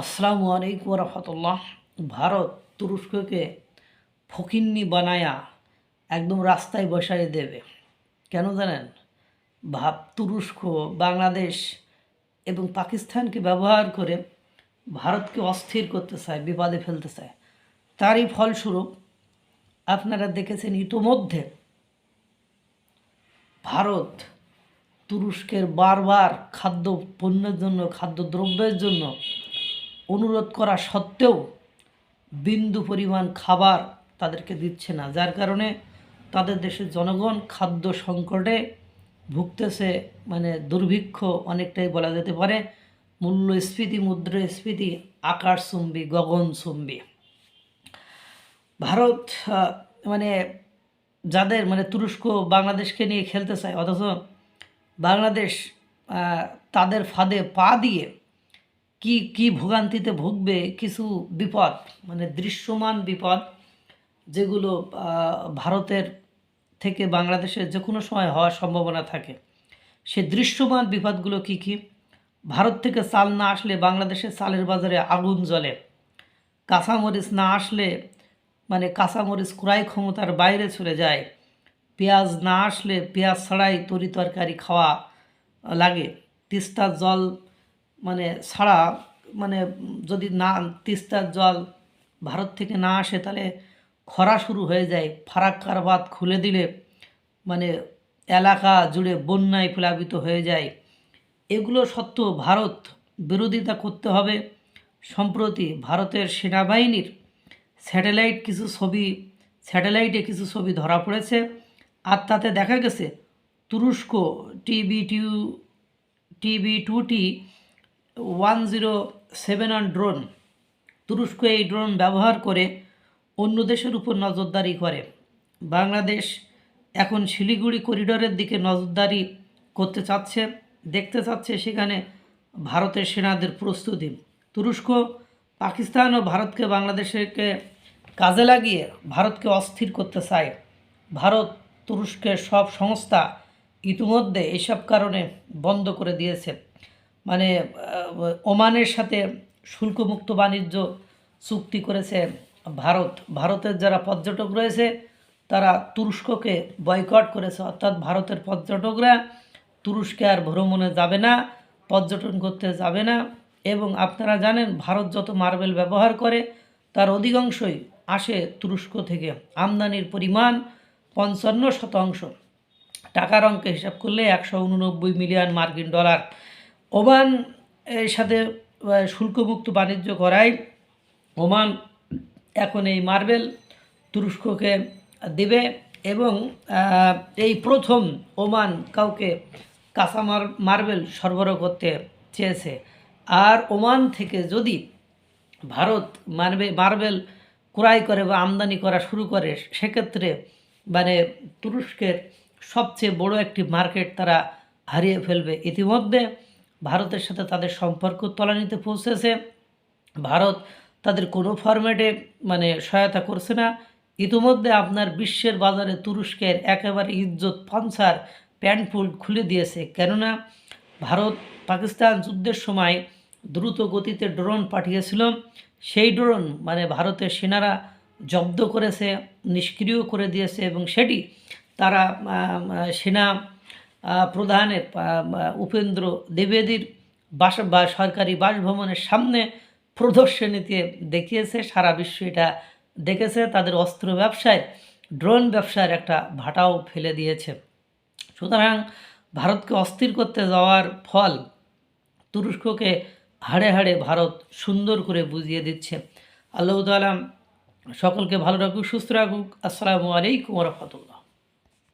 আসসালামু আলাইকুম রহমতুল্লাহ। ভারত তুরস্ককে ফকিন্নি বানায়া একদম রাস্তায় বসাই দেবে। কেন জানেন? ভাব, তুরস্ক, বাংলাদেশ এবং পাকিস্তানকে ব্যবহার করে ভারতকে অস্থির করতে চায়, বিপদে ফেলতে চায়। তারই ফলস্বরূপ আপনারা দেখেছেন ইতোমধ্যে ভারত তুরস্কের বারবার খাদ্য, পণ্যের জন্য, খাদ্যদ্রব্যের জন্য অনুরোধ করা সত্ত্বেও বিন্দু পরিমাণ খাবার তাদেরকে দিচ্ছে না। যার কারণে তাদের দেশের জনগণ খাদ্য সংকটে ভুগতেছে মানে দুর্ভিক্ষ অনেকটাই বলা যেতে পারে। মূল্যস্ফীতি, মুদ্রাস্ফীতি, আকাশচুম্বী, গগনচুম্বী। ভারত মানে যাদের মানে তুরস্ক বাংলাদেশকে নিয়ে খেলতে চায়, অথচ বাংলাদেশ তাদের ফাঁদে পা দিয়ে কি কি ভোগান্তিতে ভুগবে কিছু বিপদ মানে দৃশ্যমান বিপদ, যেগুলো ভারতের থেকে বাংলাদেশের যে কোনো সময় হওয়ার সম্ভাবনা থাকে। সে দৃশ্যমান বিপদগুলো কি কি? ভারত থেকে চাল না আসলে বাংলাদেশের চালের বাজারে আগুন জ্বলে। কাঁচামরিচ না আসলে মানে কাঁচামরিচ ক্রয় ক্ষমতার বাইরে চলে যায়। পেঁয়াজ না আসলে পেঁয়াজ ছাড়াই তরি তরকারি খাওয়া লাগে। তিস্তার জল মানে ছাড়া মানে যদি না তিস্তার জল ভারত থেকে না আসে, তাহলে খরা শুরু হয়ে যায়। ফারাক্কার বাঁধ খুলে দিলে মানে এলাকা জুড়ে বন্যায় প্লাবিত হয়ে যায়। এগুলো সত্ত্বেও ভারত বিরোধিতা করতে হবে। সম্প্রতি ভারতের সেনাবাহিনীর স্যাটেলাইট কিছু ছবি, স্যাটেলাইটে কিছু ছবি ধরা পড়েছে। আর তাতে দেখা গেছে, তুরস্ক টিবি টিউ, টিবি টুটি one zero seven one drone. তুরস্ক এই ড্রোন ব্যবহার করে অন্য দেশের উপর নজরদারি করে। বাংলাদেশ এখন শিলিগুড়ি করিডোরের দিকে নজরদারি করতে চাচ্ছে, দেখতে চাচ্ছে, সেখানে ভারতের সেনাদের প্রস্তুতি। তুরস্ক, পাকিস্তান ও ভারতকে বাংলাদেশকে কাজে লাগিয়ে ভারতকে অস্থির করতে চায়। ভারত তুরস্কের সব সংস্থা ইতিমধ্যে এসব কারণে বন্ধ করে দিয়েছে। মানে ওমানের সাথে শুল্কমুক্ত বাণিজ্য চুক্তি করেছে ভারত। ভারতের যারা পর্যটক রয়েছে, তারা তুরস্ককে বয়কট করেছে। অর্থাৎ ভারতের পর্যটকরা তুরস্কে আর ভ্রমণে যাবে না, পর্যটন করতে যাবে না। এবং আপনারা জানেন, ভারত যত মার্বেল ব্যবহার করে, তার অধিকাংশই আসে তুরস্ক থেকে। আমদানির পরিমাণ পঞ্চান্ন শতাংশ। টাকার অঙ্কে হিসাব করলে একশো উননব্বই মিলিয়ন মার্কিন ডলার। ওমান এর সাথে শুল্কমুক্ত বাণিজ্য করায় ওমান এখন এই মার্বেল তুরস্ককে দেবে এবং এই প্রথম ওমান কাউকে কাঁচামার, মার্বেল সরবরাহ করতে চেয়েছে। আর ওমান থেকে যদি ভারত মার্বে, মার্বেল ক্রয় করে বা আমদানি করা শুরু করে, সেক্ষেত্রে মানে তুরস্কের সবচেয়ে বড় একটি মার্কেট তারা হারিয়ে ফেলবে ইতিমধ্যে। ভারতের সাথে তাদের সম্পর্ক তলানিতে পৌঁছেছে। ভারত তাদের কোনো ফরম্যাটে মানে সহায়তা করছে না। ইতিমধ্যে আপনার বিশ্বের বাজারে তুরস্কের একেবারে ইজ্জত পাঞ্চার প্যান্ট ফুল খুলে দিয়েছে। কেননা, ভারত পাকিস্তান যুদ্ধের সময় দ্রুত গতিতে ড্রোন পাঠিয়েছিল। সেই ড্রোন মানে ভারতের সেনারা জব্দ করেছে, নিষ্ক্রিয় করে দিয়েছে এবং সেটি তারা সেনা প্রধানের উপেন্দ্র দ্বিবেদীর বাস, বা সরকারি বাসভবনের সামনে প্রদর্শনীতে দেখিয়েছে, সারা বিশ্ব এটা দেখেছে। তাদের অস্ত্র ব্যবসায়, ড্রোন ব্যবসার একটা ভাটাও ফেলে দিয়েছে। সুতরাং ভারতকে অস্থির করতে যাওয়ার ফল তুরস্ককে হাড়ে হাড়ে ভারত সুন্দর করে বুঝিয়ে দিচ্ছে। আল্লাহ তালাম সকলকে ভালো রাখুক, সুস্থ রাখুক। আসসালামু আলাইকুম রহমতুল্লাহ।